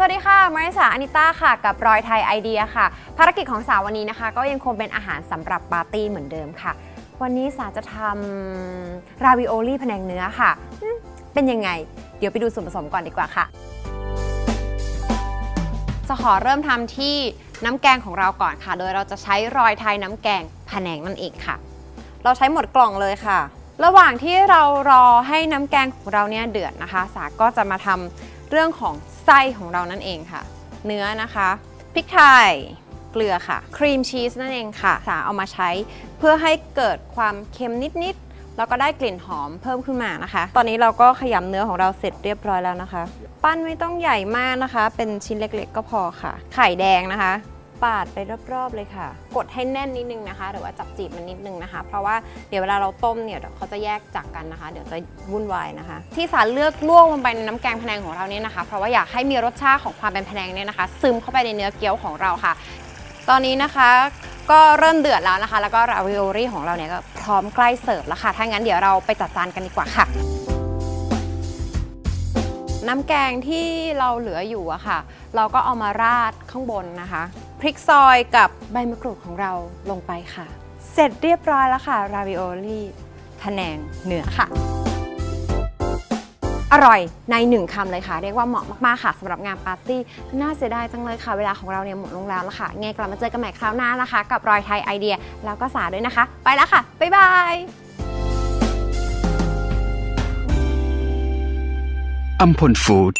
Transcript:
สวัสดีค่ะ มาริสาอานิต้าค่ะ กับรอยไทยไอเดียค่ะ ภารกิจของสาววันนี้นะคะ ก็ยังคงเป็นอาหารสำหรับปาร์ตี้เหมือนเดิมค่ะ วันนี้สาจะทำราวิโอลี่แผนงเนื้อค่ะ เป็นยังไง เดี๋ยวไปดูส่วนผสมก่อนดีกว่าค่ะ จะขอเริ่มทำที่น้ำแกงของเราก่อนค่ะ โดยเราจะใช้รอยไทยน้ำแกงแผนงนั่นเองค่ะ เราใช้หมดกล่องเลยค่ะ ระหว่างที่เรารอให้น้ำแกงของเราเนี่ยเดือดนะคะ สาก็จะมาทำ เรื่องของไส้ของเรานั่นเองค่ะ เนื้อนะคะพริกไทยเกลือค่ะครีมชีสนั่นเองค่ะ สาเอามาใช้เพื่อให้เกิดความเค็มนิดๆแล้วก็ได้กลิ่นหอมเพิ่มขึ้นมานะคะ ตอนนี้เราก็ขยำเนื้อของเราเสร็จเรียบร้อยแล้วนะคะ ปั้นไม่ต้องใหญ่มากนะคะ เป็นชิ้นเล็กๆ ก็พอค่ะ ไข่แดงนะคะ ปาดไปรอบๆเลยค่ะ กดให้แน่นนิดนึงนะคะ หรือว่าจับจีบมันนิดนึงนะคะ เพราะว่าเดี๋ยวเวลาเราต้มเนี่ยเขาจะแยกจากกันนะคะ เดี๋ยวจะวุ่นวายนะคะ ที่สารเลือกลวกลงไปในน้ำแกงพะแนงของเราเนี่ยนะคะ เพราะว่าอยากให้มีรสชาติของความเป็นพะแนงเนี่ยนะคะ ซึมเข้าไปในเนื้อเกี๊ยวของเราค่ะ ตอนนี้นะคะก็เริ่มเดือดแล้วนะคะ แล้วก็ราวิโอรี่ของเราเนี่ยก็พร้อมใกล้เสิร์ฟแล้วค่ะถ้างั้นเดี๋ยวเราไปจัดจานกันดีกว่าค่ะ น้ำแกงที่เราเหลืออยู่อะค่ะ เราก็เอามาราดข้างบนนะคะ พริกซอยกับใบมะกรูดของเราลงไปค่ะ เสร็จเรียบร้อยแล้วค่ะ ราวิโอลี่พะแนงเนื้อค่ะ อร่อยในหนึ่งคำเลยค่ะ เรียกว่าเหมาะมากๆค่ะสำหรับงานปาร์ตี้น่าเสียดายจังเลยค่ะ เวลาของเราเนี่ยหมดลงแล้วละค่ะไงกลับมาเจอกันใหม่คราวหน้านะคะ กับรอยไทยไอเดีย แล้วก็สาด้วยนะคะ ไปแล้วค่ะบ๊ายบาย อัมพลฟู้ด